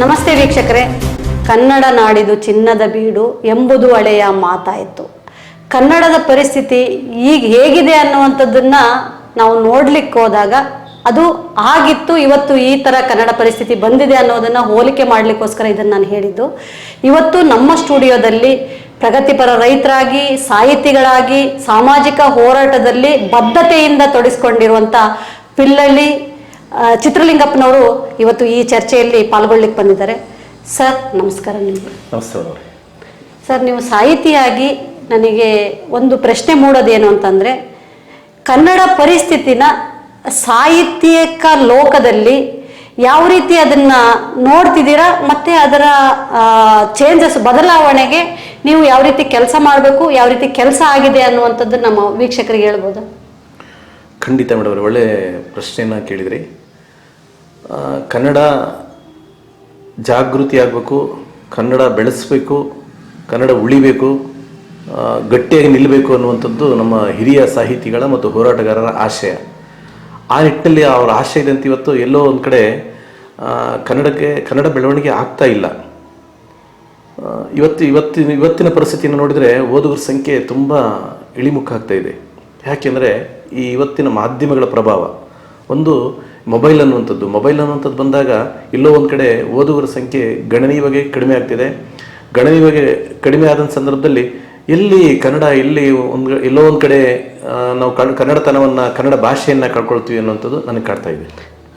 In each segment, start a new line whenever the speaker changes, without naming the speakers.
ನಮಸ್ತೆ ವೀಕ್ಷಕರೇ. ಕನ್ನಡ ನಾಡಿದು ಚಿನ್ನದ ಬೀಡು ಎಂಬುದು ಹಳೆಯ ಮಾತಾಯಿತು. ಕನ್ನಡದ ಪರಿಸ್ಥಿತಿ ಈಗ ಹೇಗಿದೆ ಅನ್ನುವಂಥದ್ದನ್ನ ನಾವು ನೋಡ್ಲಿಕ್ಕೆ ಹೋದಾಗ ಅದು ಆಗಿತ್ತು, ಇವತ್ತು ಈ ಥರ ಕನ್ನಡ ಪರಿಸ್ಥಿತಿ ಬಂದಿದೆ ಅನ್ನೋದನ್ನ ಹೋಲಿಕೆ ಮಾಡಲಿಕ್ಕೋಸ್ಕರ ಇದನ್ನು ನಾನು ಹೇಳಿದ್ದು. ಇವತ್ತು ನಮ್ಮ ಸ್ಟುಡಿಯೋದಲ್ಲಿ ಪ್ರಗತಿಪರ ರೈತರಾಗಿ, ಸಾಹಿತಿಗಳಾಗಿ, ಸಾಮಾಜಿಕ ಹೋರಾಟದಲ್ಲಿ ಬದ್ಧತೆಯಿಂದ ತೊಡಗಿಸ್ಕೊಂಡಿರುವಂಥ ಪಿಲ್ಲಳ್ಳಿ ಚಿತ್ರಲಿಂಗಪ್ಪನವರು ಇವತ್ತು ಈ ಚರ್ಚೆಯಲ್ಲಿ ಪಾಲ್ಗೊಳ್ಳಿಕ್ಕೆ ಬಂದಿದ್ದಾರೆ. ಸರ್ ನಮಸ್ಕಾರ ನಿಮಗೆ.
ನಮಸ್ತೆ
ಸರ್ ನೀವು ಸಾಹಿತಿಯಾಗಿ ನನಗೆ ಒಂದು ಪ್ರಶ್ನೆ ಮೂಡೋದೇನು ಅಂತಂದರೆ ಕನ್ನಡ ಪರಿಸ್ಥಿತಿನ ಸಾಹಿತ್ಯಿಕ ಲೋಕದಲ್ಲಿ ಯಾವ ರೀತಿ ಅದನ್ನು ನೋಡ್ತಿದ್ದೀರಾ ಮತ್ತು ಅದರ ಚೇಂಜಸ್ ಬದಲಾವಣೆಗೆ ನೀವು ಯಾವ ರೀತಿ ಕೆಲಸ ಮಾಡಬೇಕು ಯಾವ ರೀತಿ ಕೆಲಸ ಆಗಿದೆ ಅನ್ನುವಂಥದ್ದು ನಮ್ಮ ವೀಕ್ಷಕರಿಗೆ ಹೇಳ್ಬೋದಾ?
ಖಂಡಿತ ಮೇಡಮ್, ಅವರೇ ಒಳ್ಳೆ ಪ್ರಶ್ನೆಯನ್ನು ಕೇಳಿದ್ರಿ. ಕನ್ನಡ ಜಾಗೃತಿ ಆಗಬೇಕು, ಕನ್ನಡ ಬೆಳೆಸಬೇಕು, ಕನ್ನಡ ಉಳಿಬೇಕು ಗಟ್ಟಿಯಾಗಿ ನಿಲ್ಲಬೇಕು ಅನ್ನುವಂಥದ್ದು ನಮ್ಮ ಹಿರಿಯ ಸಾಹಿತಿಗಳ ಮತ್ತು ಹೋರಾಟಗಾರರ ಆಶಯ. ಆ ನಿಟ್ಟಿನಲ್ಲಿ ಅವರ ಆಶಯದಂತೆ ಇವತ್ತು ಎಲ್ಲೋ ಒಂದು ಕಡೆ ಕನ್ನಡಕ್ಕೆ, ಕನ್ನಡ ಬೆಳವಣಿಗೆ ಆಗ್ತಾ ಇಲ್ಲ. ಇವತ್ತು, ಇವತ್ತಿನ ಇವತ್ತಿನ ಪರಿಸ್ಥಿತಿಯನ್ನು ನೋಡಿದರೆ ಓದುಗರ ಸಂಖ್ಯೆ ತುಂಬ ಇಳಿಮುಖ ಆಗ್ತಾ ಇದೆ. ಯಾಕೆಂದರೆ ಈ ಇವತ್ತಿನ ಮಾಧ್ಯಮಗಳ ಪ್ರಭಾವ. ಒಂದು ಮೊಬೈಲ್ ಅನ್ನುವಂಥದ್ದು. ಮೊಬೈಲ್ ಅನ್ನುವಂಥದ್ದು ಬಂದಾಗ ಇಲ್ಲೋ ಒಂದು ಕಡೆ ಓದುಗರ ಸಂಖ್ಯೆ ಗಣನೀಯವಾಗಿ ಕಡಿಮೆ ಆಗ್ತಿದೆ. ಗಣನೀಯವಾಗಿ ಕಡಿಮೆ ಆದಂಥ ಸಂದರ್ಭದಲ್ಲಿ ಎಲ್ಲಿ ಕನ್ನಡ, ಎಲ್ಲಿ ಒಂದು ಎಲ್ಲೋ ಒಂದು ಕಡೆ ನಾವು ಕನ್ ಕನ್ನಡತನವನ್ನು, ಕನ್ನಡ ಭಾಷೆಯನ್ನು ಕಳ್ಕೊಳ್ತೀವಿ ಅನ್ನುವಂಥದ್ದು ನನಗೆ ಕಾಡ್ತಾ ಇದೆ.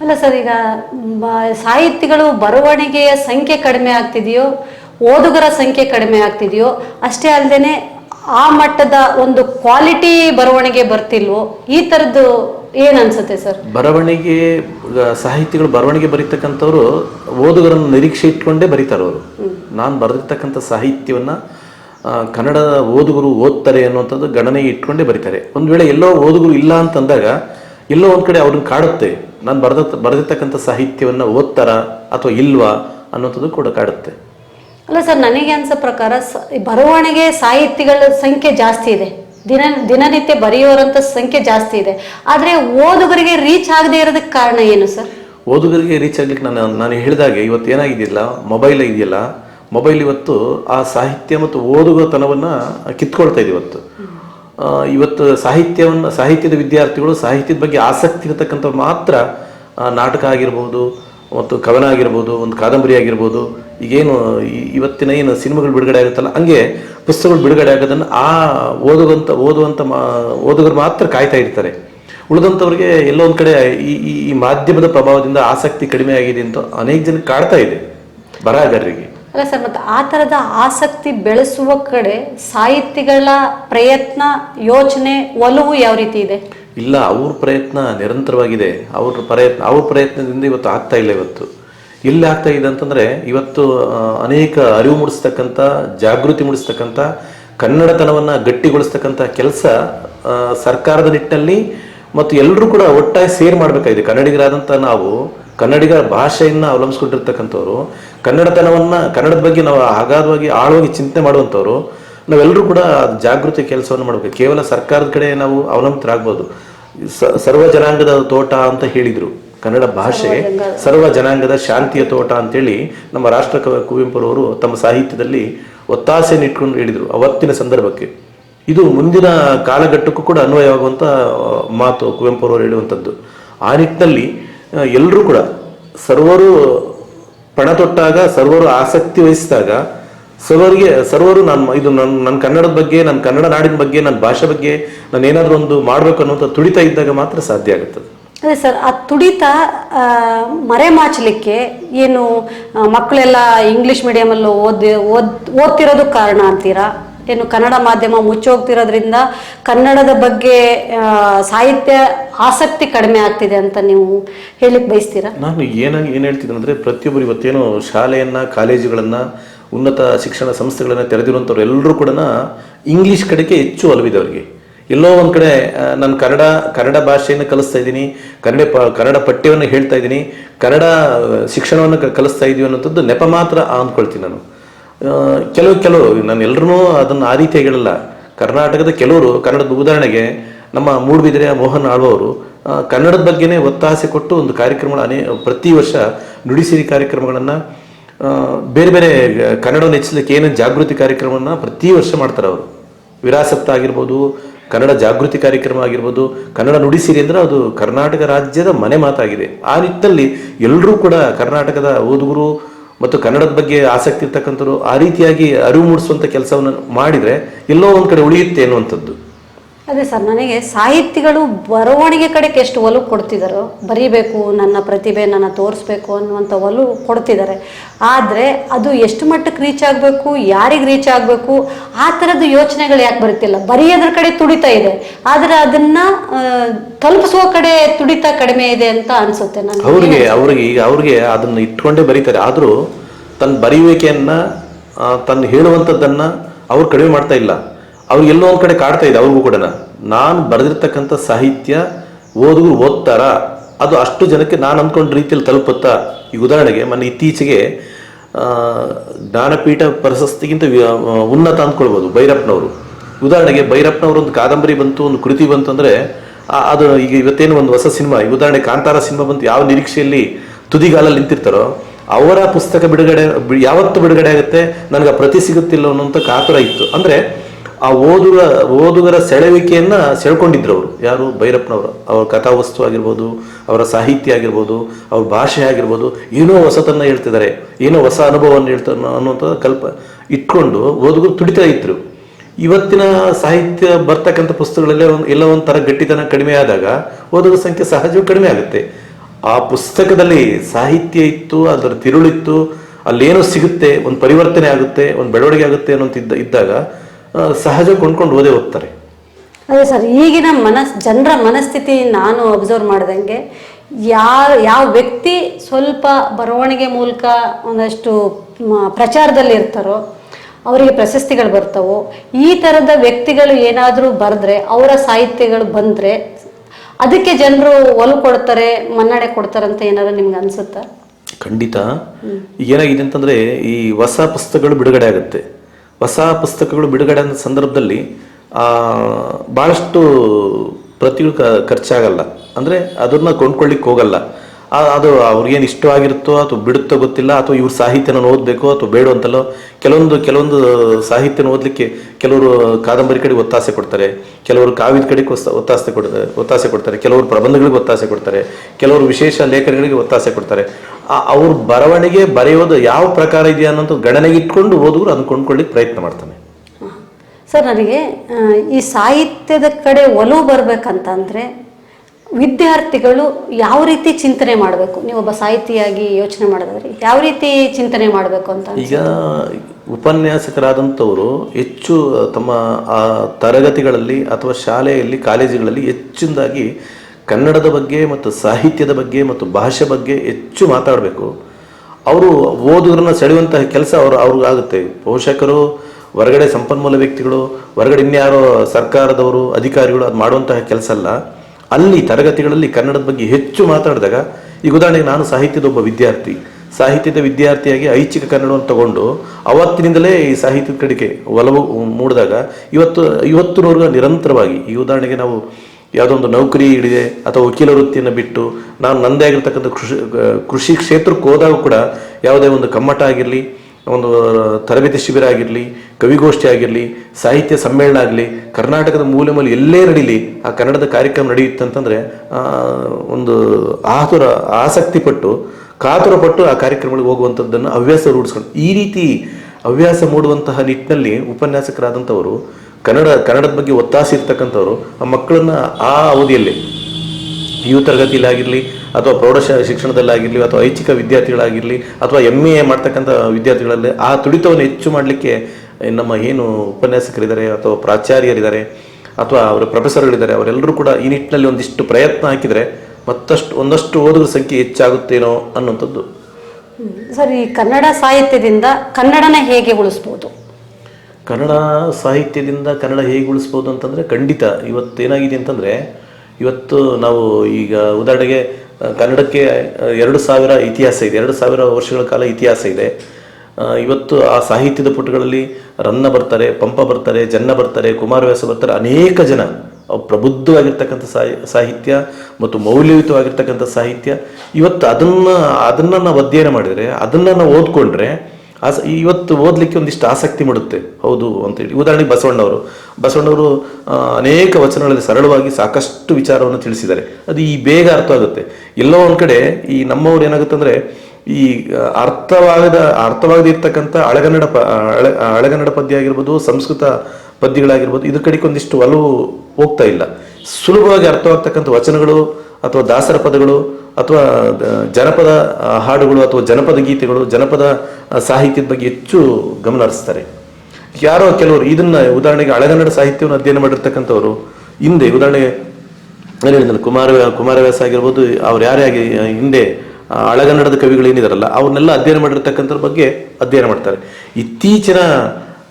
ಅಲ್ಲ ಸರ್, ಈಗ ಸಾಹಿತಿಗಳು ಬರವಣಿಗೆಯ ಸಂಖ್ಯೆ ಕಡಿಮೆ ಆಗ್ತಿದೆಯೋ, ಓದುಗರ ಸಂಖ್ಯೆ ಕಡಿಮೆ ಆಗ್ತಿದೆಯೋ, ಅಷ್ಟೇ ಅಲ್ಲದೆ ಆ ಮಟ್ಟದ ಒಂದು ಕ್ವಾಲಿಟಿ ಬರವಣಿಗೆ ಬರ್ತಿಲ್ವೋ ಈ ಥರದ್ದು ಏನ್ ಅನ್ಸುತ್ತೆ ಸರ್?
ಬರವಣಿಗೆ ಸಾಹಿತಿಗಳು ಬರವಣಿಗೆ ಬರೀತಕ್ಕಂಥವ್ರು ಓದುಗರನ್ನು ನಿರೀಕ್ಷೆ ಇಟ್ಕೊಂಡೇ ಬರೀತಾರೆ ಅವರು. ನಾನು ಬರೆದಿರ್ತಕ್ಕಂಥ ಸಾಹಿತ್ಯವನ್ನ ಕನ್ನಡದ ಓದುಗರು ಓದ್ತಾರೆ ಅನ್ನುವಂಥದ್ದು ಗಣನೆಗೆ ಇಟ್ಕೊಂಡೇ ಬರೀತಾರೆ. ಒಂದು ವೇಳೆ ಎಲ್ಲೋ ಓದುಗರು ಇಲ್ಲ ಅಂತಂದಾಗ ಎಲ್ಲೋ ಒಂದು ಕಡೆ ಅವ್ರನ್ನ ಕಾಡುತ್ತೆ. ನಾನು ಬರೆದ ಬರೆದಿರ್ತಕ್ಕಂಥ ಸಾಹಿತ್ಯವನ್ನ ಓದ್ತಾರ ಅಥವಾ ಇಲ್ವಾ ಅನ್ನೋಂಥದ್ದು ಕೂಡ ಕಾಡುತ್ತೆ.
ಅಲ್ಲ ಸರ್, ನನಗೆ ಅನ್ಸೋ ಪ್ರಕಾರ ಬರವಣಿಗೆ ಸಾಹಿತಿಗಳ ಸಂಖ್ಯೆ ಜಾಸ್ತಿ ಇದೆ. ದಿನ, ದಿನನಿತ್ಯ ಬರೆಯೋರಂಥ ಸಂಖ್ಯೆ ಜಾಸ್ತಿ ಇದೆ. ಆದರೆ ಓದುಗರಿಗೆ ರೀಚ್ ಆಗದೆ ಇರೋದಕ್ಕೆ ಕಾರಣ ಏನು ಸರ್?
ಓದುಗರಿಗೆ ರೀಚ್ ಆಗ್ಲಿಕ್ಕೆ ನಾನು ನಾನು ಹೇಳಿದಾಗೆ, ಇವತ್ತು ಏನಾಗಿದೆಯಲ್ಲ ಮೊಬೈಲ್ ಇದೆಯಲ್ಲ ಮೊಬೈಲ್ ಇವತ್ತು ಆ ಸಾಹಿತ್ಯ ಮತ್ತು ಓದುಗತನವನ್ನ ಕಿತ್ಕೊಳ್ತಾ ಇದೆ ಇವತ್ತು. ಇವತ್ತು ಸಾಹಿತ್ಯವನ್ನು, ಸಾಹಿತ್ಯದ ವಿದ್ಯಾರ್ಥಿಗಳು ಸಾಹಿತ್ಯದ ಬಗ್ಗೆ ಆಸಕ್ತಿ ಇರತಕ್ಕಂಥವ್ರು ಮಾತ್ರ ನಾಟಕ ಆಗಿರ್ಬೋದು ಮತ್ತು ಕವನ ಆಗಿರ್ಬೋದು, ಒಂದು ಕಾದಂಬರಿ ಆಗಿರ್ಬೋದು, ಈಗೇನು ಇವತ್ತಿನ ಏನು ಸಿನಿಮಾಗಳು ಬಿಡುಗಡೆ ಆಗುತ್ತಲ್ಲ, ಹಂಗೆ ಪುಸ್ತಕಗಳು ಬಿಡುಗಡೆ ಆಗೋದನ್ನು ಆ ಓದುವಂಥ ಓದುವಂಥ ಮಾ, ಓದುಗರು ಮಾತ್ರ ಕಾಯ್ತಾ ಇರ್ತಾರೆ. ಉಳಿದಂಥವ್ರಿಗೆ ಎಲ್ಲೋ ಒಂದು ಕಡೆ ಈ ಈ ಮಾಧ್ಯಮದ ಪ್ರಭಾವದಿಂದ ಆಸಕ್ತಿ ಕಡಿಮೆ ಆಗಿದೆ ಅಂತ ಅನೇಕ ಜನ ಕಾಡ್ತಾ ಇದೆ ಬರಹಗಾರರಿಗೆ
ಅಲ್ಲ ಸರ್, ಮತ್ತು ಆ ಥರದ ಆಸಕ್ತಿ ಬೆಳೆಸುವ ಕಡೆ ಸಾಹಿತಿಗಳ ಪ್ರಯತ್ನ, ಯೋಚನೆ, ಒಲವು ಯಾವ ರೀತಿ ಇದೆ?
ಇಲ್ಲ, ಅವ್ರ ಪ್ರಯತ್ನ ನಿರಂತರವಾಗಿದೆ. ಅವ್ರ ಪ್ರಯತ್ನ, ಅವ್ರ ಪ್ರಯತ್ನದಿಂದ ಇವತ್ತು ಆಗ್ತಾ ಇಲ್ಲ ಇವತ್ತು. ಎಲ್ಲಿ ಆಗ್ತಾ ಇದೆ ಅಂತಂದ್ರೆ, ಇವತ್ತು ಅನೇಕ ಅರಿವು ಮೂಡಿಸ್ತಕ್ಕಂಥ, ಜಾಗೃತಿ ಮೂಡಿಸ್ತಕ್ಕಂಥ, ಕನ್ನಡತನವನ್ನ ಗಟ್ಟಿಗೊಳಿಸ್ತಕ್ಕಂಥ ಕೆಲಸ ಸರ್ಕಾರದ ನಿಟ್ಟಿನಲ್ಲಿ ಮತ್ತು ಎಲ್ಲರೂ ಕೂಡ ಒಟ್ಟಾಗಿ ಸೇರ್ ಮಾಡಬೇಕಾಗಿದೆ. ಕನ್ನಡಿಗರಾದಂಥ ನಾವು, ಕನ್ನಡಿಗರ ಭಾಷೆಯನ್ನ ಅವಲಂಬಿಸ್ಕೊಂಡಿರ್ತಕ್ಕಂಥವ್ರು, ಕನ್ನಡತನವನ್ನ, ಕನ್ನಡದ ಬಗ್ಗೆ ನಾವು ಅಗಾಧವಾಗಿ ಆಳವಾಗಿ ಚಿಂತನೆ ಮಾಡುವಂಥವ್ರು ನಾವೆಲ್ಲರೂ ಕೂಡ ಜಾಗೃತಿ ಕೆಲಸವನ್ನು ಮಾಡಬೇಕು. ಕೇವಲ ಸರ್ಕಾರದ ಕಡೆ ನಾವು ಅವಲಂಬಿತರಾಗ್ಬೋದು. ಸರ್ವ ಜನಾಂಗದ ತೋಟ ಅಂತ ಹೇಳಿದ್ರು. ಕನ್ನಡ ಭಾಷೆ ಸರ್ವ ಜನಾಂಗದ ಶಾಂತಿಯ ತೋಟ ಅಂತೇಳಿ ನಮ್ಮ ರಾಷ್ಟ್ರಕವಿ ಕುವೆಂಪುರವರು ತಮ್ಮ ಸಾಹಿತ್ಯದಲ್ಲಿ ಒತ್ತಾಸೆಯನ್ನು ಇಟ್ಕೊಂಡು ಹೇಳಿದರು ಅವತ್ತಿನ ಸಂದರ್ಭಕ್ಕೆ. ಇದು ಮುಂದಿನ ಕಾಲಘಟ್ಟಕ್ಕೂ ಕೂಡ ಅನ್ವಯವಾಗುವಂಥ ಮಾತು ಕುವೆಂಪುರವರು ಹೇಳುವಂಥದ್ದು ಆ ನಿಟ್ಟಿನಲ್ಲಿ ಎಲ್ಲರೂ ಕೂಡ ಸರ್ವರು ಪಣ ತೊಟ್ಟಾಗ ಸರ್ವರು ಆಸಕ್ತಿ ವಹಿಸಿದಾಗ ಸರ್ವರಿಗೆ ಸರ್ವರು ನಾನು ಇದು ನನ್ನ ನನ್ನ ಕನ್ನಡದ ಬಗ್ಗೆ ನನ್ನ ಕನ್ನಡ ನಾಡಿನ ಬಗ್ಗೆ ನನ್ನ ಭಾಷೆ ಬಗ್ಗೆ ನಾನು ಏನಾದರೂ ಒಂದು ಮಾಡಬೇಕು ಅನ್ನೋಂಥ ತುಡಿತ ಇದ್ದಾಗ ಮಾತ್ರ ಸಾಧ್ಯ ಆಗುತ್ತದೆ.
ಅದೇ ಸರ್ ಆ ತುಡಿತ ಮರೆಮಾಚಲಿಕ್ಕೆ ಏನು ಮಕ್ಕಳೆಲ್ಲ ಇಂಗ್ಲಿಷ್ ಮೀಡಿಯಮಲ್ಲಿ ಓದಿ ಓದ್ ಓದ್ತಿರೋದು ಕಾರಣ ಅಂತೀರಾ? ಏನು ಕನ್ನಡ ಮಾಧ್ಯಮ ಮುಚ್ಚೋಗ್ತಿರೋದ್ರಿಂದ ಕನ್ನಡದ ಬಗ್ಗೆ ಸಾಹಿತ್ಯ ಆಸಕ್ತಿ ಕಡಿಮೆ ಆಗ್ತಿದೆ ಅಂತ ನೀವು ಹೇಳಿಕ್ ಬಯಸ್ತೀರಾ?
ನಾನು ಏನಾಗಿ ಏನು ಹೇಳ್ತಿದ್ದೆ ಅಂದರೆ ಪ್ರತಿಯೊಬ್ಬರು ಇವತ್ತೇನು ಶಾಲೆಯನ್ನು ಕಾಲೇಜುಗಳನ್ನು ಉನ್ನತ ಶಿಕ್ಷಣ ಸಂಸ್ಥೆಗಳನ್ನು ತೆರೆದಿರುವಂಥವ್ರು ಎಲ್ಲರೂ ಕೂಡ ಇಂಗ್ಲೀಷ್ ಕಡೆಗೆ ಹೆಚ್ಚು ಒಲವಿದೆ ಅವರಿಗೆ. ಎಲ್ಲೋ ಒಂದು ಕಡೆ ನಾನು ಕನ್ನಡ ಕನ್ನಡ ಭಾಷೆಯನ್ನು ಕಲಿಸ್ತಾ ಇದ್ದೀನಿ, ಕನ್ನಡ ಪ, ಕನ್ನಡ ಪಠ್ಯವನ್ನು ಹೇಳ್ತಾ ಇದ್ದೀನಿ, ಕನ್ನಡ ಶಿಕ್ಷಣವನ್ನು ಕಲಿಸ್ತಾ ಇದ್ದೀವಿ ಅನ್ನೋಂಥದ್ದು ನೆಪ ಮಾತ್ರ ಅಂದ್ಕೊಳ್ತೀನಿ ನಾನು. ಕೆಲವು, ಕೆಲವರು, ನಾನು ಎಲ್ಲರೂ ಅದನ್ನು ಆ ರೀತಿ ಹೇಳಲ್ಲ. ಕರ್ನಾಟಕದ ಕೆಲವರು, ಕನ್ನಡದ ಉದಾಹರಣೆಗೆ, ನಮ್ಮ ಮೂಡುಬಿದಿರೆಯ ಮೋಹನ್ ಆಳ್ವವರು ಕನ್ನಡದ ಬಗ್ಗೆನೇ ಒತ್ತಾಸೆ ಕೊಟ್ಟು ಒಂದು ಕಾರ್ಯಕ್ರಮಗಳ ಅನೇ, ಪ್ರತಿ ವರ್ಷ ನುಡಿಸಿರಿ ಕಾರ್ಯಕ್ರಮಗಳನ್ನು ಬೇರೆ ಬೇರೆ ಕನ್ನಡವನ್ನು ಹೆಚ್ಚಿಸಲಿಕ್ಕೆ ಏನೇನು ಜಾಗೃತಿ ಕಾರ್ಯಕ್ರಮವನ್ನು ಪ್ರತಿ ವರ್ಷ ಮಾಡ್ತಾರೆ ಅವರು. ವಿರಾಸತ್ ಆಗಿರ್ಬೋದು, ಕನ್ನಡ ಜಾಗೃತಿ ಕಾರ್ಯಕ್ರಮ ಆಗಿರ್ಬೋದು, ಕನ್ನಡ ನುಡಿಸಿರಿ ಅಂದ್ರೆ ಅದು ಕರ್ನಾಟಕ ರಾಜ್ಯದ ಮನೆ ಮಾತಾಗಿದೆ. ಆ ನಿಟ್ಟಿನಲ್ಲಿ ಎಲ್ಲರೂ ಕೂಡ ಕರ್ನಾಟಕದ ಓದುಗರು ಮತ್ತು ಕನ್ನಡದ ಬಗ್ಗೆ ಆಸಕ್ತಿ ಇರ್ತಕ್ಕಂಥವ್ರು ಆ ರೀತಿಯಾಗಿ ಅರಿವು ಮೂಡಿಸುವಂಥ ಕೆಲಸವನ್ನು ಮಾಡಿದರೆ ಎಲ್ಲೋ ಒಂದು ಕಡೆ ಉಳಿಯುತ್ತೆ ಅನ್ನುವಂಥದ್ದು.
ಅದೇ ಸರ್, ನನಗೆ ಸಾಹಿತಿಗಳು ಬರವಣಿಗೆ ಕಡೆ ಎಷ್ಟು ಒಲವು ಕೊಡ್ತಿದ್ದಾರೋ ಬರೀಬೇಕು, ನನ್ನ ಪ್ರತಿಭೆ ನನ್ನ ತೋರಿಸ್ಬೇಕು ಅನ್ನುವಂಥ ಒಲವು ಕೊಡ್ತಿದ್ದಾರೆ ಆದರೆ ಅದು ಎಷ್ಟು ಮಟ್ಟಕ್ಕೆ ರೀಚ್ ಆಗಬೇಕು, ಯಾರಿಗೆ ರೀಚ್ ಆಗಬೇಕು, ಆ ಥರದ್ದು ಯೋಚನೆಗಳು ಯಾಕೆ ಬರುತ್ತಿಲ್ಲ? ಬರೆಯೋದ್ರ ಕಡೆ ತುಡಿತಾ ಇದೆ. ಆದರೆ ಅದನ್ನು ತಲುಪಿಸುವ ಕಡೆ ತುಡಿತ ಕಡಿಮೆ ಇದೆ ಅಂತ ಅನಿಸುತ್ತೆ ನಾನು
ಅವ್ರಿಗೆ ಅವ್ರಿಗೆ ಈಗ ಅವ್ರಿಗೆ ಅದನ್ನು ಇಟ್ಕೊಂಡೇ ಬರೀತಾರೆ. ಆದರೂ ತನ್ನ ಬರೆಯುವಿಕೆಯನ್ನು ತನ್ನ ಹೇಳುವಂಥದ್ದನ್ನು ಅವ್ರು ಕಡಿಮೆ ಮಾಡ್ತಾ ಇಲ್ಲ. ಅವ್ರಿಗೆ ಎಲ್ಲೋ ಒಂದ್ ಕಡೆ ಕಾಡ್ತಾ ಇದೆ ಅವ್ರಿಗೂ ಕೂಡ ನಾನು ಬರೆದಿರ್ತಕ್ಕಂಥ ಸಾಹಿತ್ಯ ಓದುಗರು ಓದ್ತಾರ? ಅದು ಅಷ್ಟು ಜನಕ್ಕೆ ನಾನು ಅಂದ್ಕೊಂಡ ರೀತಿಯಲ್ಲಿ ತಲುಪುತ್ತಾ? ಈಗ ಉದಾಹರಣೆಗೆ ಮೊನ್ನೆ ಇತ್ತೀಚೆಗೆ ಜ್ಞಾನಪೀಠ ಪ್ರಶಸ್ತಿಗಿಂತ ಉನ್ನತ ಅಂದ್ಕೊಳ್ಬೋದು ಭೈರಪ್ಪನವರು. ಉದಾಹರಣೆಗೆ ಭೈರಪ್ಪನವರು ಒಂದು ಕಾದಂಬರಿ ಬಂತು, ಒಂದು ಕೃತಿ ಬಂತು ಅಂದರೆ ಅದು ಈಗ ಇವತ್ತೇನು ಒಂದು ಹೊಸ ಸಿನಿಮಾ, ಈ ಉದಾಹರಣೆ ಕಾಂತಾರ ಸಿನಿಮಾ ಬಂತು, ಯಾವ ನಿರೀಕ್ಷೆಯಲ್ಲಿ ತುದಿಗಾಲಲ್ಲಿ ನಿಂತಿರ್ತಾರೋ, ಅವರ ಪುಸ್ತಕ ಬಿಡುಗಡೆ ಯಾವತ್ತು ಬಿಡುಗಡೆ ಆಗುತ್ತೆ? ನನಗೆ ಪ್ರತಿ ಸಿಗುತ್ತಿಲ್ಲ ಅನ್ನೋಂಥ ಕಾತುರ ಇತ್ತು. ಅಂದ್ರೆ ಆ ಓದುಗ, ಓದುಗರ ಸೆಳೆವಿಕೆಯನ್ನ ಸೆಳ್ಕೊಂಡಿದ್ರು ಅವರು. ಯಾರು? ಭೈರಪ್ಪನವರು. ಅವರ ಕಥಾವಸ್ತು ಆಗಿರ್ಬೋದು, ಅವರ ಸಾಹಿತ್ಯ ಆಗಿರ್ಬೋದು, ಅವ್ರ ಭಾಷೆ ಆಗಿರ್ಬೋದು, ಏನೋ ಹೊಸತನ್ನು ಹೇಳ್ತಿದ್ದಾರೆ. ಏನೋ ಹೊಸ ಅನುಭವವನ್ನು ಹೇಳ್ತಾರೆ ಅನ್ನುವಂಥ ಕಲ್ಪ ಇಟ್ಕೊಂಡು ಓದುಗರು ತುಡಿತಾ ಇದ್ರು. ಇವತ್ತಿನ ಸಾಹಿತ್ಯ ಬರ್ತಕ್ಕಂಥ ಪುಸ್ತಕಗಳಲ್ಲಿ ಒಂದು, ಎಲ್ಲ ಒಂಥರ ಗಟ್ಟಿತನ ಕಡಿಮೆ ಆದಾಗ ಓದುಗರ ಸಂಖ್ಯೆ ಸಹಜವೂ ಕಡಿಮೆ ಆಗುತ್ತೆ. ಆ ಪುಸ್ತಕದಲ್ಲಿ ಸಾಹಿತ್ಯ ಇತ್ತು, ಅದರ ತಿರುಳಿತ್ತು, ಅಲ್ಲೇನೋ ಸಿಗುತ್ತೆ, ಒಂದು ಪರಿವರ್ತನೆ ಆಗುತ್ತೆ, ಒಂದು ಬೆಳವಣಿಗೆ ಆಗುತ್ತೆ ಅನ್ನೋಂತಿದ್ದ, ಇದ್ದಾಗ ಸಹಜ ಕೊಂಡ್ಕೊಂಡು ಓದೇ ಹೋಗ್ತಾರೆ.
ಅದೇ ಸರ್ ಈಗಿನ ಮನಸ್ ಜನರ ಮನಸ್ಥಿತಿ ನಾನು ಅಬ್ಸರ್ವ್ ಮಾಡ್ದಂಗೆ ಯಾವ ಯಾವ ವ್ಯಕ್ತಿ ಸ್ವಲ್ಪ ಬರವಣಿಗೆ ಮೂಲಕ ಒಂದಷ್ಟು ಪ್ರಚಾರದಲ್ಲಿ ಇರ್ತಾರೋ ಅವರಿಗೆ ಪ್ರಶಸ್ತಿಗಳು ಬರ್ತಾವೋ ಈ ಥರದ ವ್ಯಕ್ತಿಗಳು ಏನಾದರೂ ಬರೆದ್ರೆ ಅವರ ಸಾಹಿತ್ಯಗಳು ಬಂದರೆ ಅದಕ್ಕೆ ಜನರು ಒಲು ಕೊಡ್ತಾರೆ ಮನ್ನಣೆ ಕೊಡ್ತಾರೆ ಅಂತ ಏನಾದ್ರು ನಿಮ್ಗೆ ಅನ್ಸುತ್ತಾ?
ಖಂಡಿತ. ಈಗ ಏನಾಗಿದೆ ಅಂತಂದ್ರೆ ಈ ಹೊಸ ಪುಸ್ತಕಗಳು ಬಿಡುಗಡೆ ಆಗುತ್ತೆ. ಹೊಸ ಪುಸ್ತಕಗಳು ಬಿಡುಗಡೆ ಸಂದರ್ಭದಲ್ಲಿ ಭಾಳಷ್ಟು ಪ್ರತಿಗಳು ಖರ್ಚಾಗಲ್ಲ. ಅಂದರೆ ಅದನ್ನ ಕೊಂಡ್ಕೊಳ್ಳಿಕ್ಕೆ ಹೋಗಲ್ಲ. ಅದು ಅವ್ರಿಗೇನು ಇಷ್ಟವಾಗಿರುತ್ತೋ ಅಥವಾ ಬಿಡುತ್ತೋ ಗೊತ್ತಿಲ್ಲ, ಅಥವಾ ಇವ್ರ ಸಾಹಿತ್ಯನ ಓದಬೇಕು ಅಥವಾ ಬೇಡ ಅಂತಲೋ ಕೆಲವೊಂದು ಕೆಲವೊಂದು ಸಾಹಿತ್ಯನ ಓದಲಿಕ್ಕೆ ಕೆಲವರು ಕಾದಂಬರಿ ಕಡೆಗೆ ಒತ್ತಾಸೆ ಕೊಡ್ತಾರೆ, ಕೆಲವರು ಕಾವ್ಯದ ಕಡೆಗೆ ಒತ್ತ- ಒತ್ತಾಸೆ ಕೊಡ್ತಾರೆ ಒತ್ತಾಸೆ ಕೊಡ್ತಾರೆ, ಕೆಲವರು ಪ್ರಬಂಧಗಳಿಗೆ ಒತ್ತಾಸೆ ಕೊಡ್ತಾರೆ, ಕೆಲವರು ವಿಶೇಷ ಲೇಖನಗಳಿಗೆ ಒತ್ತಾಸೆ ಕೊಡ್ತಾರೆ. ಅವ್ರ ಬರವಣಿಗೆ ಬರೆಯೋದು ಯಾವ ಪ್ರಕಾರ ಇದೆಯಾ ಅನ್ನೋದು ಗಣನೆಗೆ ಇಟ್ಕೊಂಡು ಓದುವರು ಅದನ್ನ ಕೊಂಡ್ಕೊಳ್ಳಿಕ್ಕೆ ಪ್ರಯತ್ನ ಮಾಡ್ತಾನೆ.
ಸರ್ ನನಗೆ ಈ ಸಾಹಿತ್ಯದ ಕಡೆ ಒಲವು ಬರ್ಬೇಕಂತಂದ್ರೆ ವಿದ್ಯಾರ್ಥಿಗಳು ಯಾವ ರೀತಿ ಚಿಂತನೆ ಮಾಡಬೇಕು? ನೀವು ಒಬ್ಬ ಸಾಹಿತಿಯಾಗಿ ಯೋಚನೆ ಮಾಡೋದಾದ್ರೆ ಯಾವ ರೀತಿ ಚಿಂತನೆ ಮಾಡಬೇಕು ಅಂತ
ಈಗ ಉಪನ್ಯಾಸಕರಾದಂಥವರು ಹೆಚ್ಚು ತಮ್ಮ ಆ ತರಗತಿಗಳಲ್ಲಿ ಅಥವಾ ಶಾಲೆಯಲ್ಲಿ ಕಾಲೇಜುಗಳಲ್ಲಿ ಹೆಚ್ಚಿನದಾಗಿ ಕನ್ನಡದ ಬಗ್ಗೆ ಮತ್ತು ಸಾಹಿತ್ಯದ ಬಗ್ಗೆ ಮತ್ತು ಭಾಷೆ ಬಗ್ಗೆ ಹೆಚ್ಚು ಮಾತಾಡಬೇಕು. ಅವರು ಓದುಗರನ್ನ ಸೆಳೆಯುವಂತಹ ಕೆಲಸ ಅವರು ಅವ್ರಿಗಾಗುತ್ತೆ ಪೋಷಕರು, ಹೊರಗಡೆ ಸಂಪನ್ಮೂಲ ವ್ಯಕ್ತಿಗಳು, ಹೊರಗಡೆ ಇನ್ಯಾರೋ ಸರ್ಕಾರದವರು, ಅಧಿಕಾರಿಗಳು ಅದು ಮಾಡುವಂತಹ ಕೆಲಸ ಅಲ್ಲ. ಅಲ್ಲಿ ತರಗತಿಗಳಲ್ಲಿ ಕನ್ನಡದ ಬಗ್ಗೆ ಹೆಚ್ಚು ಮಾತಾಡಿದಾಗ, ಈಗ ಉದಾಹರಣೆಗೆ ನಾನು ಸಾಹಿತ್ಯದ ಒಬ್ಬ ವಿದ್ಯಾರ್ಥಿ. ಸಾಹಿತ್ಯದ ವಿದ್ಯಾರ್ಥಿಯಾಗಿ ಐಚ್ಛಿಕ ಕನ್ನಡವನ್ನು ತಗೊಂಡು, ಅವತ್ತಿನಿಂದಲೇ ಈ ಸಾಹಿತ್ಯದ ಕಡೆಗೆ ಒಲವು ಮೂಡಿದಾಗ, ಇವತ್ತು ಇವತ್ತಿನವರೆಗೂ ನಿರಂತರವಾಗಿ ಈ ಉದಾಹರಣೆಗೆ ನಾವು ಯಾವುದೋ ಒಂದು ನೌಕರಿ ಹಿಡಿದೆ ಅಥವಾ ವಕೀಲ ವೃತ್ತಿಯನ್ನು ಬಿಟ್ಟು ನಾನು ನಂದೇ ಆಗಿರ್ತಕ್ಕಂಥ ಕೃಷಿ ಕೃಷಿ ಕ್ಷೇತ್ರಕ್ಕೆ ಹೋದಾಗ ಕೂಡ ಯಾವುದೇ ಒಂದು ಕಮ್ಮಟ ಆಗಿರಲಿ, ಒಂದು ತರಬೇತಿ ಶಿಬಿರ ಆಗಿರಲಿ, ಕವಿಗೋಷ್ಠಿ ಆಗಿರಲಿ, ಸಾಹಿತ್ಯ ಸಮ್ಮೇಳನ ಆಗಲಿ, ಕರ್ನಾಟಕದ ಮೂಲೆ ಮೂಲೆ ಎಲ್ಲೇ ನಡೀಲಿ, ಆ ಕನ್ನಡದ ಕಾರ್ಯಕ್ರಮ ನಡೆಯುತ್ತೆ ಅಂತಂದರೆ ಒಂದು ಆತುರ, ಆಸಕ್ತಿ ಪಟ್ಟು, ಕಾತುರ ಪಟ್ಟು ಆ ಕಾರ್ಯಕ್ರಮಗಳಿಗೆ ಹೋಗುವಂಥದ್ದನ್ನು ಹವ್ಯಾಸ ರೂಢಿಸ್ಕೊಂಡು, ಈ ರೀತಿ ಹವ್ಯಾಸ ಮೂಡುವಂತಹ ನಿಟ್ಟಿನಲ್ಲಿ ಉಪನ್ಯಾಸಕರಾದಂಥವರು ಕನ್ನಡ, ಕನ್ನಡದ ಬಗ್ಗೆ ಒತ್ತಾಸೆ ಇರ್ತಕ್ಕಂಥವ್ರು, ಆ ಮಕ್ಕಳನ್ನ ಆ ಅವಧಿಯಲ್ಲಿ ಯು ತರಗತಿಯಲ್ಲಾಗಿರಲಿ ಅಥವಾ ಪ್ರೌಢಶ, ಶಿಕ್ಷಣದಲ್ಲಾಗಿರಲಿ ಅಥವಾ ಐಚ್ಛಿಕ ವಿದ್ಯಾರ್ಥಿಗಳಾಗಿರಲಿ ಅಥವಾ ಎಂ ಎ ಮಾಡ್ತಕ್ಕಂಥ ವಿದ್ಯಾರ್ಥಿಗಳಲ್ಲಿ ಆ ತುಡಿತವನ್ನು ಹೆಚ್ಚು ಮಾಡಲಿಕ್ಕೆ ನಮ್ಮ ಏನು ಉಪನ್ಯಾಸಕರಿದ್ದಾರೆ ಅಥವಾ ಪ್ರಾಚಾರ್ಯರಿದ್ದಾರೆ ಅಥವಾ ಅವರ ಪ್ರೊಫೆಸರ್ಗಳಿದ್ದಾರೆ, ಅವರೆಲ್ಲರೂ ಕೂಡ ಈ ನಿಟ್ಟಿನಲ್ಲಿ ಒಂದಿಷ್ಟು ಪ್ರಯತ್ನ ಹಾಕಿದರೆ ಮತ್ತಷ್ಟು, ಒಂದಷ್ಟು ಓದುಗರ ಸಂಖ್ಯೆ ಹೆಚ್ಚಾಗುತ್ತೇನೋ ಅನ್ನುವಂಥದ್ದು.
ಸರಿ ಕನ್ನಡ ಸಾಹಿತ್ಯದಿಂದ ಕನ್ನಡನ ಹೇಗೆ ಉಳಿಸ್ಬೋದು?
ಕನ್ನಡ ಸಾಹಿತ್ಯದಿಂದ ಕನ್ನಡ ಹೇಗೆ ಉಳಿಸ್ಬೋದು ಅಂತಂದರೆ ಖಂಡಿತ ಇವತ್ತು ಏನಾಗಿದೆ ಅಂತಂದರೆ ಇವತ್ತು ನಾವು ಈಗ ಉದಾಹರಣೆಗೆ ಕನ್ನಡಕ್ಕೆ ಎರಡು ಸಾವಿರ ಇತಿಹಾಸ ಇದೆ, ಎರಡು ಸಾವಿರ ವರ್ಷಗಳ ಕಾಲ ಇತಿಹಾಸ ಇದೆ. ಇವತ್ತು ಆ ಸಾಹಿತ್ಯದ ಪುಟಗಳಲ್ಲಿ ರನ್ನ ಬರ್ತಾರೆ, ಪಂಪ ಬರ್ತಾರೆ, ಜನ್ನ ಬರ್ತಾರೆ, ಕುಮಾರವ್ಯಾಸ ಬರ್ತಾರೆ, ಅನೇಕ ಜನ. ಪ್ರಬುದ್ಧವಾಗಿರ್ತಕ್ಕಂಥ ಸಾಹಿ- ಸಾಹಿತ್ಯ ಮತ್ತು ಮೌಲ್ಯಯುತವಾಗಿರ್ತಕ್ಕಂಥ ಸಾಹಿತ್ಯ. ಇವತ್ತು ಅದನ್ನು ಅದನ್ನು ನಾವು ಅಧ್ಯಯನ ಮಾಡಿದರೆ, ಅದನ್ನು ನಾವು ಓದ್ಕೊಂಡ್ರೆ ಆಸ ಇವತ್ತು ಓದಲಿಕ್ಕೆ ಒಂದಿಷ್ಟು ಆಸಕ್ತಿ ಮಾಡುತ್ತೆ. ಹೌದು ಅಂತೇಳಿ ಉದಾಹರಣೆಗೆ ಬಸವಣ್ಣವರು. ಬಸವಣ್ಣವರು ಅನೇಕ ವಚನಗಳಲ್ಲಿ ಸರಳವಾಗಿ ಸಾಕಷ್ಟು ವಿಚಾರವನ್ನು ತಿಳಿಸಿದ್ದಾರೆ. ಅದು ಈ ಬೇಗ ಅರ್ಥ ಆಗುತ್ತೆ. ಎಲ್ಲೋ ಒಂದು ಕಡೆ ಈ ನಮ್ಮವ್ರು ಏನಾಗುತ್ತೆ ಅಂದರೆ ಈ ಅರ್ಥವಾಗದ ಅರ್ಥವಾಗದಿರ್ತಕ್ಕಂಥ ಅಳಗನ್ನಡ ಪ ಅಳಗನ್ನಡ ಪದ್ಯ ಆಗಿರ್ಬೋದು, ಸಂಸ್ಕೃತ ಪದ್ಯಗಳಾಗಿರ್ಬೋದು, ಇದ್ರ ಕಡೆಗೆ ಒಂದಿಷ್ಟು ಒಲವು ಹೋಗ್ತಾ ಇಲ್ಲ. ಸುಲಭವಾಗಿ ಅರ್ಥವಾಗ್ತಕ್ಕಂಥ ವಚನಗಳು ಅಥವಾ ದಾಸರ ಪದಗಳು ಅಥವಾ ಜನಪದ ಹಾಡುಗಳು ಅಥವಾ ಜನಪದ ಗೀತೆಗಳು, ಜನಪದ ಸಾಹಿತ್ಯದ ಬಗ್ಗೆ ಹೆಚ್ಚು ಗಮನ ಹರಿಸ್ತಾರೆ. ಯಾರೋ ಕೆಲವರು ಇದನ್ನ ಉದಾಹರಣೆಗೆ ಹಳೆಗನ್ನಡ ಸಾಹಿತ್ಯವನ್ನು ಅಧ್ಯಯನ ಮಾಡಿರ್ತಕ್ಕಂಥವರು, ಹಿಂದೆ ಉದಾಹರಣೆಗೆ ನಾನು ಕುಮಾರ ಕುಮಾರವ್ಯಾಸ ಆಗಿರ್ಬೋದು, ಅವ್ರು ಯಾರೇ ಆಗಿ ಹಿಂದೆ ಹಳೆಗನ್ನಡದ ಕವಿಗಳು ಏನಿದಾರಲ್ಲ, ಅವ್ರನ್ನೆಲ್ಲ ಅಧ್ಯಯನ ಮಾಡಿರ್ತಕ್ಕಂಥವ್ರ ಬಗ್ಗೆ ಅಧ್ಯಯನ ಮಾಡ್ತಾರೆ. ಇತ್ತೀಚಿನ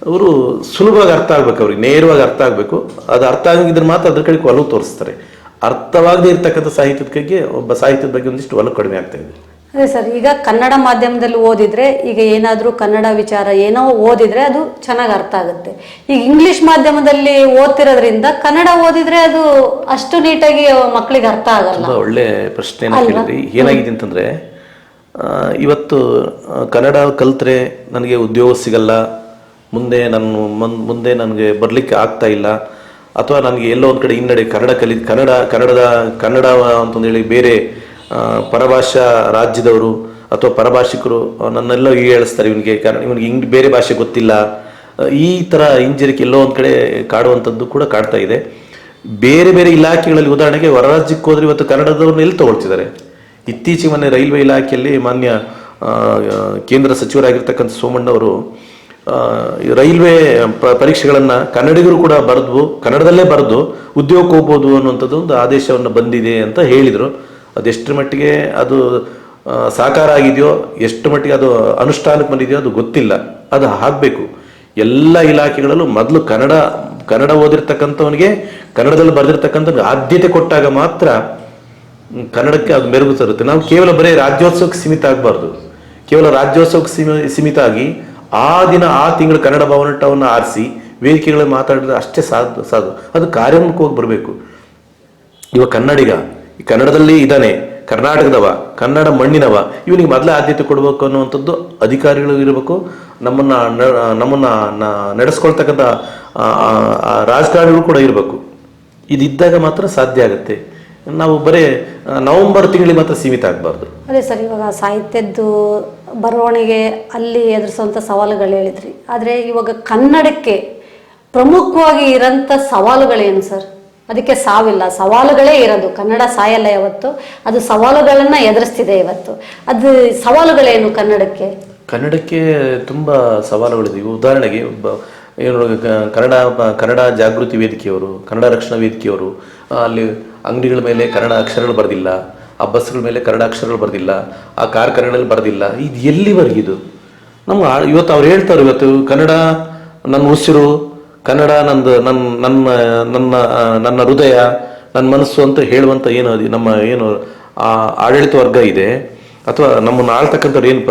ಅವರು ಸುಲಭವಾಗಿ ಅರ್ಥ ಆಗ್ಬೇಕು ಅವ್ರಿಗೆ, ನೇರವಾಗಿ ಅರ್ಥ ಆಗ್ಬೇಕು. ಅದು ಅರ್ಥ ಆಗಿದ್ರೆ ಮಾತ್ರ ಅದ್ರ ಕಡೆ ಒಲವು ತೋರಿಸ್ತಾರೆ. ಅರ್ಥವಾಗದೇ ಇರ್ತಕ್ಕಂಥ ಸಾಹಿತ್ಯದ ಬಗ್ಗೆ ಒಬ್ಬ ಸಾಹಿತ್ಯದ ಬಗ್ಗೆ ಒಂದಿಷ್ಟು ಒಲವು ಕಡಿಮೆ ಆಗ್ತಾ ಇದೆ.
ಅದೇ ಸರ್ ಈಗ ಕನ್ನಡ ಮಾಧ್ಯಮದಲ್ಲಿ ಓದಿದ್ರೆ ಈಗ ಏನಾದರೂ ಕನ್ನಡ ವಿಚಾರ ಏನೋ ಓದಿದ್ರೆ ಅದು ಚೆನ್ನಾಗಿ ಅರ್ಥ ಆಗುತ್ತೆ. ಈಗ ಇಂಗ್ಲಿಷ್ ಮಾಧ್ಯಮದಲ್ಲಿ ಓದ್ತಿರೋದ್ರಿಂದ ಕನ್ನಡ ಓದಿದ್ರೆ ಅದು ಅಷ್ಟು ನೀಟಾಗಿ ಮಕ್ಕಳಿಗೆ ಅರ್ಥ ಆಗಲ್ಲ.
ಒಳ್ಳೆ ಪ್ರಶ್ನೆ ಕೇಳಿದ್ರಿ ಏನಾಗಿದೆ ಅಂತಂದ್ರೆ ಇವತ್ತು ಕನ್ನಡ ಕಲ್ತ್ರೆ ನನಗೆ ಉದ್ಯೋಗ ಸಿಗಲ್ಲ ಮುಂದೆ ನಾನು ಮುಂದೆ ನನಗೆ ಬರಲಿಕ್ಕೆ ಆಗ್ತಾ ಇಲ್ಲ ಅಥವಾ ನನಗೆ ಎಲ್ಲೋ ಒಂದು ಕಡೆ ಹಿನ್ನಡೆ ಕನ್ನಡ ಕಲಿ, ಕನ್ನಡ, ಕನ್ನಡದ, ಕನ್ನಡ ಅಂತಂದು ಹೇಳಿ ಬೇರೆ ಪರಭಾಷಾ ರಾಜ್ಯದವರು ಅಥವಾ ಪರಭಾಷಿಕರು ನನ್ನೆಲ್ಲ ಈ ಹೇಳಿಸ್ತಾರೆ ಇವನಿಗೆ. ಕನ್ನಡ ಇವನಿಗೆ ಇಂಗ್ ಬೇರೆ ಭಾಷೆ ಗೊತ್ತಿಲ್ಲ. ಈ ತರ ಹಿಂಜರಿಕೆ ಎಲ್ಲೋ ಒಂದು ಕಡೆ ಕಾಡುವಂಥದ್ದು ಕೂಡ ಕಾಡ್ತಾ ಇದೆ. ಬೇರೆ ಬೇರೆ ಇಲಾಖೆಗಳಲ್ಲಿ ಉದಾಹರಣೆಗೆ ಹೊರ ರಾಜ್ಯಕ್ಕೆ ಹೋದ್ರೆ ಇವತ್ತು ಕನ್ನಡದವ್ರನ್ನ ಎಲ್ಲಿ ತಗೊಳ್ತಿದ್ದಾರೆ? ಇತ್ತೀಚೆಗೆ ಮೊನ್ನೆ ರೈಲ್ವೆ ಇಲಾಖೆಯಲ್ಲಿ ಮಾನ್ಯ ಕೇಂದ್ರ ಸಚಿವರಾಗಿರ್ತಕ್ಕಂಥ ಸೋಮಣ್ಣವರು ರೈಲ್ವೆ ಪರೀಕ್ಷೆಗಳನ್ನು ಕನ್ನಡಿಗರು ಕೂಡ ಬರೆದು ಕನ್ನಡದಲ್ಲೇ ಬರೆದು ಉದ್ಯೋಗಕ್ಕೆ ಹೋಗ್ಬೋದು ಅನ್ನುವಂಥದ್ದು ಒಂದು ಆದೇಶವನ್ನು ಬಂದಿದೆ ಅಂತ ಹೇಳಿದರು. ಅದೆಷ್ಟರ ಮಟ್ಟಿಗೆ ಅದು ಸಾಕಾರ ಆಗಿದೆಯೋ, ಎಷ್ಟು ಮಟ್ಟಿಗೆ ಅದು ಅನುಷ್ಠಾನಕ್ಕೆ ಬಂದಿದೆಯೋ ಅದು ಗೊತ್ತಿಲ್ಲ. ಅದು ಆಗಬೇಕು. ಎಲ್ಲ ಇಲಾಖೆಗಳಲ್ಲೂ ಮೊದಲು ಕನ್ನಡ ಕನ್ನಡ ಓದಿರ್ತಕ್ಕಂಥವನಿಗೆ, ಕನ್ನಡದಲ್ಲಿ ಬರೆದಿರ್ತಕ್ಕಂಥ ಆದ್ಯತೆ ಕೊಟ್ಟಾಗ ಮಾತ್ರ ಕನ್ನಡಕ್ಕೆ ಅದು ಮೆರುಗು ತರುತ್ತೆ. ನಾವು ಕೇವಲ ಬರೀ ರಾಜ್ಯೋತ್ಸವಕ್ಕೆ ಸೀಮಿತ ಆಗಬಾರ್ದು. ಕೇವಲ ರಾಜ್ಯೋತ್ಸವಕ್ಕೆ ಸೀಮಿತ ಆಗಿ ಆ ದಿನ, ಆ ತಿಂಗಳು ಕನ್ನಡ ಭವನಟವನ್ನು ಆರಿಸಿ ವೇದಿಕೆಗಳಲ್ಲಿ ಮಾತಾಡಿದ್ರೆ ಅಷ್ಟೇ ಸಾಧು ಸಾಧು. ಅದು ಕಾರ್ಯಮುಖವಾಗಿ ಬರಬೇಕು. ಇವ ಕನ್ನಡಿಗ, ಈ ಕನ್ನಡದಲ್ಲಿ ಇದ್ದಾನೆ, ಕರ್ನಾಟಕದವ, ಕನ್ನಡ ಮಣ್ಣಿನವ, ಇವನಿಗೆ ಮೊದಲೇ ಆದ್ಯತೆ ಕೊಡಬೇಕು ಅನ್ನುವಂಥದ್ದು ಅಧಿಕಾರಿಗಳು ಇರಬೇಕು. ನಮ್ಮನ್ನ ನಮ್ಮನ್ನ ನಡೆಸ್ಕೊಳ್ತಕ್ಕಂಥ ರಾಜಕಾರಣಿಗಳು ಕೂಡ ಇರಬೇಕು. ಇದಿದ್ದಾಗ ಮಾತ್ರ ಸಾಧ್ಯ ಆಗುತ್ತೆ. ನಾವು ಬರೀ ನವೆಂಬರ್ ತಿಂಗಳಿಗೆ ಮಾತ್ರ ಸೀಮಿತ ಆಗಬಾರ್ದು.
ಅದೇ ಸರ್ ಇವಾಗ ಸಾಹಿತ್ಯದ್ದು ಬರವಣಿಗೆ ಅಲ್ಲಿ ಎದುರಿಸುವಂಥ ಸವಾಲುಗಳು ಹೇಳಿದ್ರಿ. ಆದರೆ ಇವಾಗ ಕನ್ನಡಕ್ಕೆ ಪ್ರಮುಖವಾಗಿ ಇರೋಂಥ ಸವಾಲುಗಳೇನು ಸರ್? ಅದಕ್ಕೆ ಸಾವಿಲ್ಲ. ಸವಾಲುಗಳೇ ಇರೋದು. ಕನ್ನಡ ಸಾಯಲ್ಲ ಯಾವತ್ತು. ಅದು ಸವಾಲುಗಳನ್ನು ಎದುರಿಸ್ತಿದೆ ಇವತ್ತು ಅದು ಸವಾಲುಗಳೇನು ಕನ್ನಡಕ್ಕೆ?
ಕನ್ನಡಕ್ಕೆ ತುಂಬ ಸವಾಲುಗಳಿದೆ. ಉದಾಹರಣೆಗೆ ಒಬ್ಬ ಏನು ಕನ್ನಡ ಕನ್ನಡ ಜಾಗೃತಿ ವೇದಿಕೆಯವರು ಕನ್ನಡ ರಕ್ಷಣಾ ವೇದಿಕೆಯವರು ಅಲ್ಲಿ ಅಂಗಡಿಗಳ ಮೇಲೆ ಕನ್ನಡ ಅಕ್ಷರಗಳು ಬರೆದಿಲ್ಲ, ಆ ಬಸ್ಗಳ ಮೇಲೆ ಕನ್ನಡ ಅಕ್ಷರಗಳು ಬರೆದಿಲ್ಲ, ಆ ಕಾರ್ಖಾನೆಗಳಲ್ಲಿ ಬರೆದಿಲ್ಲ, ಇದು ಎಲ್ಲಿವರೆಗೆ ಇದು? ನಮ್ಮ ಇವತ್ತು ಅವ್ರು ಹೇಳ್ತಾರೆ ಇವತ್ತು, ಕನ್ನಡ ನನ್ನ ಉಸಿರು, ಕನ್ನಡ ನಂದು ನನ್ನ ನನ್ನ ನನ್ನ ನನ್ನ ಹೃದಯ, ನನ್ನ ಮನಸ್ಸು ಅಂತ ಹೇಳುವಂಥ ಏನು ಅದು ನಮ್ಮ ಏನು, ಆ ಆಡಳಿತ ವರ್ಗ ಇದೆ, ಅಥವಾ ನಮ್ಮನ್ನು ಆಳ್ತಕ್ಕಂಥವ್ರು ಏನು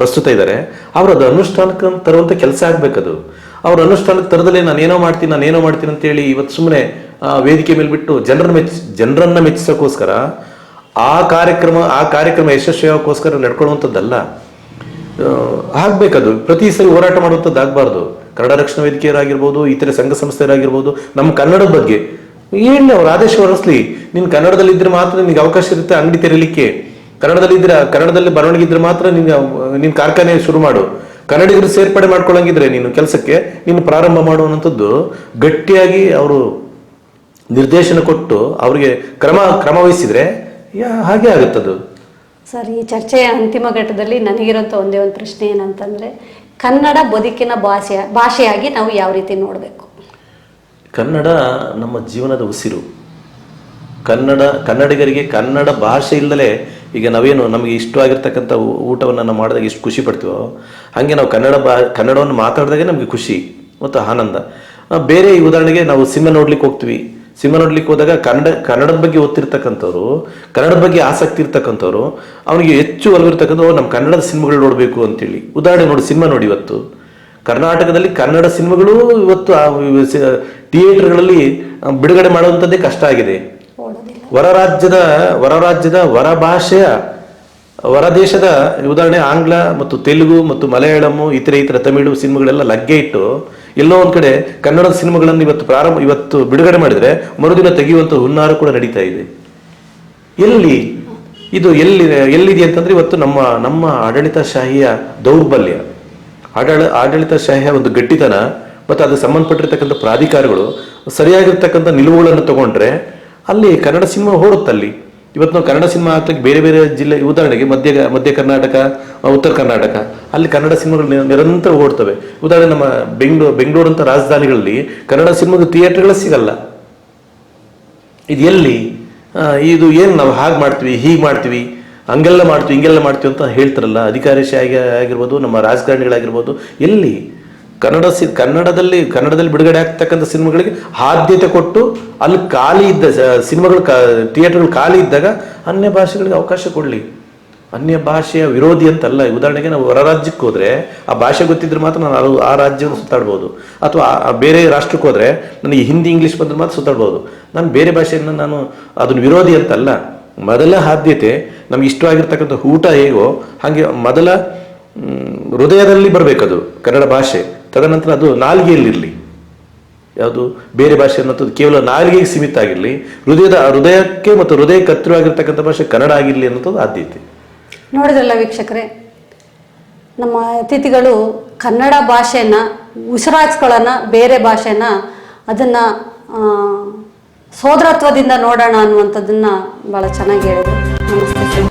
ಪ್ರಸ್ತುತ ಇದ್ದಾರೆ, ಅವರು ಅದು ಅನುಷ್ಠಾನಕ್ಕೆ ತರುವಂಥ ಕೆಲಸ ಆಗ್ಬೇಕದು. ಅವ್ರು ಅನುಷ್ಠಾನಕ್ಕೆ ತರದಲ್ಲೇ ನಾನು ಏನೋ ಮಾಡ್ತೀನಿ, ನಾನು ಏನೋ ಮಾಡ್ತೀನಿ ಅಂತೇಳಿ ಇವತ್ತು ಸುಮ್ಮನೆ ವೇದಿಕೆ ಮೇಲೆ ಬಿಟ್ಟು ಜನರ ಮೆಚ್ಚ, ಜನರನ್ನ ಮೆಚ್ಚಿಸೋಕ್ಕೋಸ್ಕರ ಆ ಕಾರ್ಯಕ್ರಮ ಆ ಕಾರ್ಯಕ್ರಮ ಯಶಸ್ವಿಯಾಗೋಕ್ಕೋಸ್ಕರ ನಡ್ಕೊಳ್ಳುವಂಥದ್ದಲ್ಲ. ಆಗ್ಬೇಕದು. ಪ್ರತಿ ಸರಿ ಹೋರಾಟ ಮಾಡುವಂಥದ್ದು ಆಗ್ಬಾರ್ದು. ಕನ್ನಡ ರಕ್ಷಣಾ ವೇದಿಕೆಯರಾಗಿರ್ಬೋದು, ಇತರೆ ಸಂಘ ಸಂಸ್ಥೆಯರಾಗಿರ್ಬೋದು, ನಮ್ಮ ಕನ್ನಡದ ಬಗ್ಗೆ. ಏನು ಅವ್ರ ಆದೇಶ ಹೊರಸ್ಲಿ ನಿನ್ ಕನ್ನಡದಲ್ಲಿ ಇದ್ರೆ ಮಾತ್ರ ನಿನ್ಗೆ ಅವಕಾಶ ಇರುತ್ತೆ ಅಂಗಡಿ ತೆರೀಲಿಕ್ಕೆ. ಕನ್ನಡದಲ್ಲಿ ಇದ್ರೆ, ಕನ್ನಡದಲ್ಲಿ ಬರವಣಿಗೆ ಇದ್ರೆ ಮಾತ್ರ ನಿನ್ ನಿನ್ ಕಾರ್ಖಾನೆ ಶುರು ಮಾಡು. ಕನ್ನಡಿಗರು ಸೇರ್ಪಡೆ ಮಾಡ್ಕೊಳ್ಳಂಗಿದ್ರೆ ನೀನು ಕೆಲಸಕ್ಕೆ ನೀನು ಪ್ರಾರಂಭ ಮಾಡುವಂಥದ್ದು ಗಟ್ಟಿಯಾಗಿ ಅವರು ನಿರ್ದೇಶನ ಕೊಟ್ಟು ಅವರಿಗೆ ಕ್ರಮ ಕ್ರಮ ವಹಿಸಿದ್ರೆ ಹಾಗೆ ಆಗುತ್ತದು.
ಸರ್ ಈ ಚರ್ಚೆಯ ಅಂತಿಮ ಘಟ್ಟದಲ್ಲಿ ನನಗಿರೋಂಥ ಒಂದೇ ಒಂದು ಪ್ರಶ್ನೆ ಏನಂತಂದರೆ ಕನ್ನಡ ಬದುಕಿನ ಭಾಷೆ ಭಾಷೆಯಾಗಿ ನಾವು ಯಾವ ರೀತಿ ನೋಡಬೇಕು?
ಕನ್ನಡ ನಮ್ಮ ಜೀವನದ ಉಸಿರು. ಕನ್ನಡ ಕನ್ನಡಿಗರಿಗೆ ಕನ್ನಡ ಭಾಷೆ ಇಲ್ಲದೆ ಈಗ ನಾವೇನು ನಮಗೆ ಇಷ್ಟವಾಗಿರ್ತಕ್ಕಂಥ ಊಟವನ್ನು ನಾವು ಮಾಡಿದಾಗ ಎಷ್ಟು ಖುಷಿ ಪಡ್ತೀವೋ, ಹಾಗೆ ನಾವು ಕನ್ನಡ ಬಾ ಕನ್ನಡವನ್ನು ಮಾತಾಡಿದಾಗೆ ನಮಗೆ ಖುಷಿ ಮತ್ತು ಆನಂದ. ಬೇರೆ ಈ ಉದಾಹರಣೆಗೆ ನಾವು ಸಿನಿಮಾ ನೋಡ್ಲಿಕ್ಕೆ ಹೋಗ್ತೀವಿ. ಸಿನಿಮಾ ನೋಡ್ಲಿಕ್ಕೆ ಹೋದಾಗ ಕನ್ನಡ, ಕನ್ನಡದ ಬಗ್ಗೆ ಓದ್ತಿರ್ತಕ್ಕಂಥವ್ರು ಕನ್ನಡದ ಬಗ್ಗೆ ಆಸಕ್ತಿ ಇರ್ತಕ್ಕಂಥವ್ರು, ಅವನಿಗೆ ಹೆಚ್ಚು ಒಲವಿರ್ತಕ್ಕಂಥ ನಮ್ಮ ಕನ್ನಡದ ಸಿನಿಮಾಗಳು ನೋಡಬೇಕು ಅಂತೇಳಿ. ಉದಾಹರಣೆ ನೋಡಿ ಸಿನಿಮಾ ನೋಡಿ ಇವತ್ತು. ಕರ್ನಾಟಕದಲ್ಲಿ ಕನ್ನಡ ಸಿನಿಮಾಗಳು ಇವತ್ತು ಥಿಯೇಟರ್ಗಳಲ್ಲಿ ಬಿಡುಗಡೆ ಮಾಡುವಂಥದ್ದೇ ಕಷ್ಟ ಆಗಿದೆ.
ಓಡೋದಿಲ್ಲ
ಹೊರ ರಾಜ್ಯದ ಹೊರ ರಾಜ್ಯದ ಹೊರ ಭಾಷೆಯ ಹೊರ ದೇಶದ ಉದಾಹರಣೆ ಆಂಗ್ಲ ಮತ್ತು ತೆಲುಗು ಮತ್ತು ಮಲಯಾಳಂ ಇತರೆ ಇತರ ತಮಿಳು ಸಿನಿಮಾಗಳೆಲ್ಲ ಲಗ್ಗೆ ಇಟ್ಟು, ಎಲ್ಲೋ ಒಂದು ಕಡೆ ಕನ್ನಡದ ಸಿನಿಮಾಗಳನ್ನು ಇವತ್ತು ಪ್ರಾರಂಭ, ಇವತ್ತು ಬಿಡುಗಡೆ ಮಾಡಿದ್ರೆ ಮರುದಿನ ತೆಗೆಯುವಂತ ಹುನ್ನಾರ ಕೂಡ ನಡೀತಾ ಇದೆ. ಎಲ್ಲಿ, ಇದು ಎಲ್ಲಿ, ಎಲ್ಲಿದೆ ಅಂತಂದ್ರೆ ಇವತ್ತು ನಮ್ಮ ನಮ್ಮ ಆಡಳಿತಶಾಹಿಯ ದೌರ್ಬಲ್ಯ. ಆಡಳ, ಆಡಳಿತಶಾಹಿಯ ಒಂದು ಗಟ್ಟಿತನ, ಮತ್ತು ಅದಕ್ಕೆ ಸಂಬಂಧಪಟ್ಟಿರ್ತಕ್ಕಂಥ ಪ್ರಾಧಿಕಾರಗಳು, ಸರಿಯಾಗಿರ್ತಕ್ಕಂಥ ನಿಲುವುಗಳನ್ನು ತಗೊಂಡ್ರೆ ಅಲ್ಲಿ ಕನ್ನಡ ಸಿನಿಮಾ ಓಡುತ್ತಲ್ಲಿ ಇವತ್ತು ನಾವು ಕನ್ನಡ ಸಿನಿಮಾ ಆಗ್ತಕ್ಕೆ ಬೇರೆ ಬೇರೆ ಜಿಲ್ಲೆ, ಉದಾಹರಣೆಗೆ ಮಧ್ಯ ಮಧ್ಯ ಕರ್ನಾಟಕ ಉತ್ತರ ಕರ್ನಾಟಕ, ಅಲ್ಲಿ ಕನ್ನಡ ಸಿನಿಮಾಗಳು ನಿರಂತರ ಓಡ್ತವೆ. ಉದಾಹರಣೆ ನಮ್ಮ ಬೆಂಗಳೂರು ಬೆಂಗಳೂರು ಅಂತ ರಾಜಧಾನಿಗಳಲ್ಲಿ ಕನ್ನಡ ಸಿನಿಮಾದ ಥಿಯೇಟರ್ಗಳೇ ಸಿಗಲ್ಲ. ಇದು ಎಲ್ಲಿ? ಇದು ಏನು ನಾವು ಹಾಗೆ ಮಾಡ್ತೀವಿ, ಹೀಗೆ ಮಾಡ್ತೀವಿ, ಹಂಗೆಲ್ಲ ಮಾಡ್ತೀವಿ, ಹಿಂಗೆಲ್ಲ ಮಾಡ್ತೀವಿ ಅಂತ ಹೇಳ್ತಾರಲ್ಲ ಅಧಿಕಾರಿಶಾಹಿ ಆಗಿರ್ಬೋದು, ನಮ್ಮ ರಾಜಕಾರಣಿಗಳಾಗಿರ್ಬೋದು, ಎಲ್ಲಿ? ಕನ್ನಡ ಸಿ, ಕನ್ನಡದಲ್ಲಿ ಕನ್ನಡದಲ್ಲಿ ಬಿಡುಗಡೆ ಆಗ್ತಕ್ಕಂಥ ಸಿನಿಮಾಗಳಿಗೆ ಆದ್ಯತೆ ಕೊಟ್ಟು ಅಲ್ಲಿ ಖಾಲಿ ಇದ್ದ ಸಿನಿಮಾಗಳು ಕಾ, ಥಿಯೇಟರ್ಗಳು ಖಾಲಿ ಇದ್ದಾಗ ಅನ್ಯ ಭಾಷೆಗಳಿಗೆ ಅವಕಾಶ ಕೊಡಲಿ. ಅನ್ಯ ಭಾಷೆಯ ವಿರೋಧಿ ಅಂತಲ್ಲ. ಉದಾಹರಣೆಗೆ ನಾವು ಹೊರ ರಾಜ್ಯಕ್ಕೆ ಹೋದರೆ ಆ ಭಾಷೆ ಗೊತ್ತಿದ್ರೆ ಮಾತ್ರ ನಾನು ಆ ರಾಜ್ಯವನ್ನು ಸುತ್ತಾಡ್ಬೋದು. ಅಥವಾ ಬೇರೆ ರಾಷ್ಟ್ರಕ್ಕೆ ಹೋದರೆ ನನಗೆ ಹಿಂದಿ, ಇಂಗ್ಲೀಷ್ ಬಂದ್ರೆ ಮಾತ್ರ ಸುತ್ತಾಡ್ಬೋದು. ನಾನು ಬೇರೆ ಭಾಷೆಯನ್ನು ನಾನು ಅದನ್ನು ವಿರೋಧಿ ಅಂತಲ್ಲ. ಮೊದಲ ಆದ್ಯತೆ ನಮ್ಗೆ ಇಷ್ಟವಾಗಿರ್ತಕ್ಕಂಥ ಊಟ ಹೇಗೋ ಹಾಗೆ ಮೊದಲ ಹೃದಯದಲ್ಲಿ ಬರಬೇಕದು ಕನ್ನಡ ಭಾಷೆ. ತದನಂತರ ಅದು ನಾಲ್ಗೆಯಲ್ಲಿರಲಿ. ಯಾವುದು? ಬೇರೆ ಭಾಷೆ ಅನ್ನೋದು ಕೇವಲ ನಾಲ್ಗೆಗೆ ಸೀಮಿತ ಆಗಿರಲಿ. ಹೃದಯದ, ಹೃದಯಕ್ಕೆ ಮತ್ತು ಹೃದಯಕ್ಕೆ ಹತ್ತಿರವಾಗಿರ್ತಕ್ಕಂಥ ಭಾಷೆ ಕನ್ನಡ ಆಗಿರಲಿ ಅನ್ನೋದು ಆದ್ಯತೆ
ನೋಡಿದ್ರಲ್ಲ ವೀಕ್ಷಕರೇ, ನಮ್ಮ ಅತಿಥಿಗಳು ಕನ್ನಡ ಭಾಷೆನ, ಉಸಿರಾಚ್ಕೊಳ್ಳೋಣ, ಬೇರೆ ಭಾಷೆನ, ಅದನ್ನು ಸೋದರತ್ವದಿಂದ ನೋಡೋಣ ಅನ್ನುವಂಥದ್ದನ್ನು ಭಾಳ ಚೆನ್ನಾಗಿ ಹೇಳಿದ್ರು.